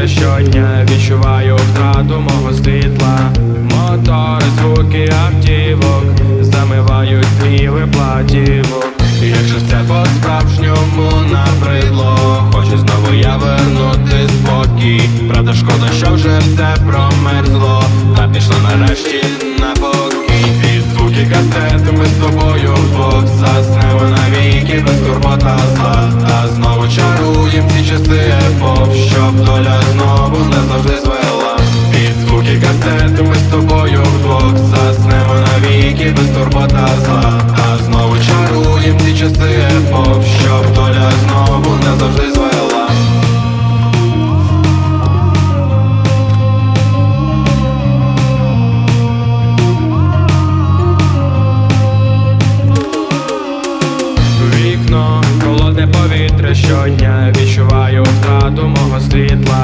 вже щодня відчуваю втрату мого світла, мотори, звуки автівок, замивають сліви платівок. Якщо все по-справжньому набридло, хочу знову я вернути спокій. Правда, шкода, що вже все промерзло, та пішло нарешті на боки. під звуки касети ми з тобою вдвох заснемо навіки без турбота зла. Та знову чаруєм ці часи епох, щоб доля. Вдвох Заснемо навіки без турбота зла Та знову чаруєм ці часи епох Щоб доля знову не завжди звела. Вікно, холодне повітря щодня Відчуваю втрату мого світла